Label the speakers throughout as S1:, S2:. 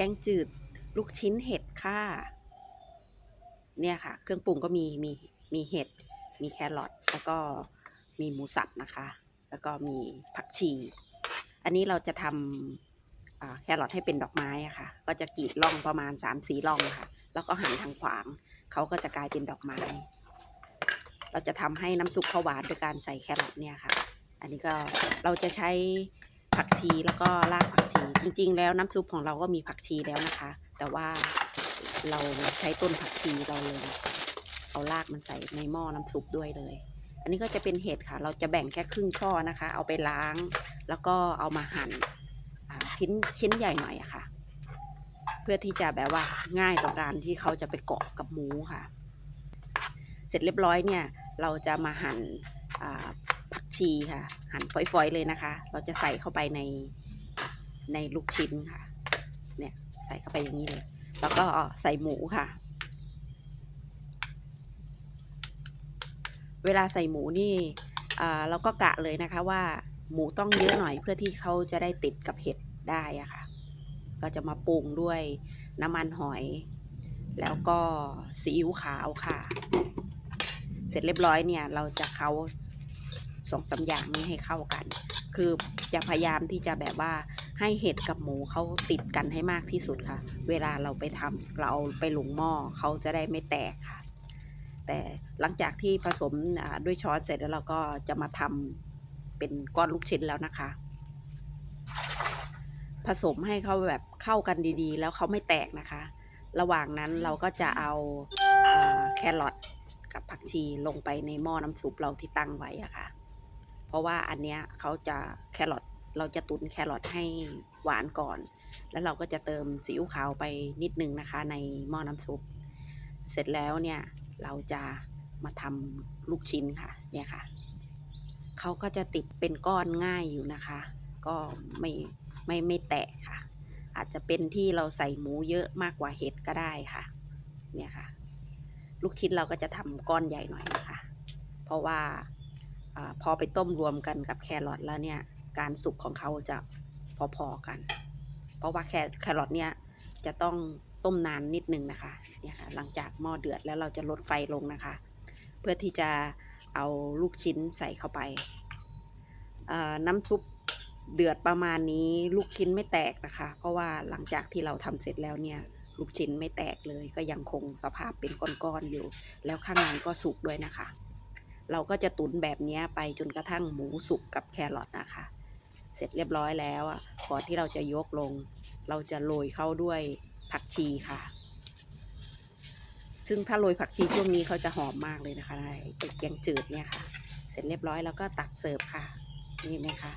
S1: แกงจืดลูกชิ้นเห็ดค่ะ เนี่ยค่ะ เครื่องปรุงก็มีมีมีเห็ด มีแครอทแล้วก็มีหมูสับนะคะ แล้วก็มีผักชี อันนี้เราจะทำแครอทให้เป็นดอกไม้อะค่ะ ก็จะกรีดร่องประมาณ3ามสี่ร่องค่ะ แล้วก็หั่นทางขวาง เขาก็จะกลายเป็นดอกไม้ เราจะทำให้น้ำซุปเขาหวานโดยการใส่แครอทเนี่ยค่ะ อันนี้ก็เราจะใช้ ผักชีแล้วก็รากผักชี จริง ๆ แล้วน้ำซุปของเราก็มีผักชีแล้วนะคะ แต่ว่าเราใช้ต้นผักชีเราเลย เอารากมันใส่ในหม้อน้ำซุปด้วยเลย อันนี้ก็จะเป็นเห็ดค่ะ เราจะแบ่งแค่ครึ่งช่อนะคะ เอาไปล้าง แล้วก็เอามาหั่นอ่าชิ้นชิ้นใหญ่หน่อยอะค่ะ เพื่อที่จะแบบว่าง่ายต่อการที่เขาจะไปเกาะกับหมูค่ะ เสร็จเรียบร้อยเนี่ย เราจะมาหั่นอ่าผัก ชีค่ะ หั่นฝอยๆเลยนะคะ เราจะใส่เข้าไปในในลูกชิ้นค่ะ เนี่ยใส่เข้าไปอย่างนี้เลย แล้วก็ใส่หมูค่ะ เวลาใส่หมูนี่อ่าเราก็กะเลยนะคะว่าหมูต้องเยอะหน่อยเพื่อที่เขาจะได้ติดกับเห็ดได้อะค่ะ ก็จะมาปรุงด้วยน้ำมันหอย แล้วก็ซีอิ๊วขาวค่ะ เสร็จเรียบร้อยเนี่ยเราจะเขา สองสามอย่างนี้ให้เข้ากัน คือจะพยายามที่จะแบบว่าให้เห็ดกับหมูเขาติดกันให้มากที่สุดค่ะ เวลาเราไปทำเราเอาไปหลงหม้อเขาจะได้ไม่แตกค่ะ แต่หลังจากที่ผสมด้วยช้อนเสร็จแล้วเราก็จะมาทำเป็นก้อนลูกชิ้นแล้วนะคะ ผสมให้เขาแบบเข้ากันดีๆ แล้วเขาไม่แตกนะคะ ระหว่างนั้นเราก็จะเอาอ่าแครอทกับผักชีลงไปในหม้อน้ำซุปเราที่ตั้งไว้อะค่ะ เพราะว่าอันเนี้ยเขาจะแครอทเราจะตุนแครอทให้หวานก่อน แล้วเราก็จะเติมซีอิ๊วขาวไปนิดนึงนะคะ ในหม้อน้ำซุป เสร็จแล้วเนี่ยเราจะมาทำลูกชิ้นค่ะเนี่ยค่ะเขาก็จะติดเป็นก้อนง่ายอยู่นะคะ ก็ไม่ไม่ไม่แตกค่ะ อาจจะเป็นที่เราใส่หมูเยอะมากกว่าเห็ดก็ได้ค่ะ เนี่ยค่ะ ลูกชิ้นเราก็จะทำก้อนใหญ่หน่อยนะคะ เพราะว่า อพอไปต้มรวมกันกับแครอทแล้วเนี่ย การสุกของเขาจะพอๆกัน เพราะว่าแคแครอทเนี่ยจะต้องต้มนานนิดนึงนะคะเนี่ยค่ะหลังจากหม้อเดือดแล้วเราจะลดไฟลงนะคะ เพื่อที่จะเอาลูกชิ้นใส่เข้าไป น้ำซุปเดือดประมาณนี้ลูกชิ้นไม่แตกนะคะ เพราะว่าหลังจากที่เราทำเสร็จแล้วเนี่ยลูกชิ้นไม่แตกเลยก็ยังคงสภาพเป็นก้อนๆอยู่ แล้วข้างในก็สุกด้วยนะคะ เราก็จะตุนแบบนี้ไปจนกระทั่งหมูสุกกับแครอทนะคะ เสร็จเรียบร้อยแล้วอะก่อนที่เราจะยกลง เราจะโรยเข้าด้วยผักชีค่ะ ซึ่งถ้าโรยผักชีช่วงนี้เขาจะหอมมากเลยนะคะไอ้แกงจืดเนี่ยค่ะ เสร็จเรียบร้อยแล้วก็ตักเสิร์ฟค่ะ นี่ไหมคะ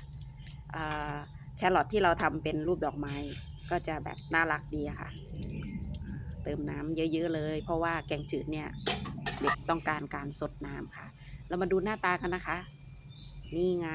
S1: แครอทที่เราทำเป็นรูปดอกไม้ก็จะแบบน่ารักดีค่ะ เติมน้ำเยอะ ๆ เลย เพราะว่าแกงจืดเนี่ยเด็กต้องการการสดน้ำค่ะ เรามาดูหน้าตากันนะคะ นี่ไง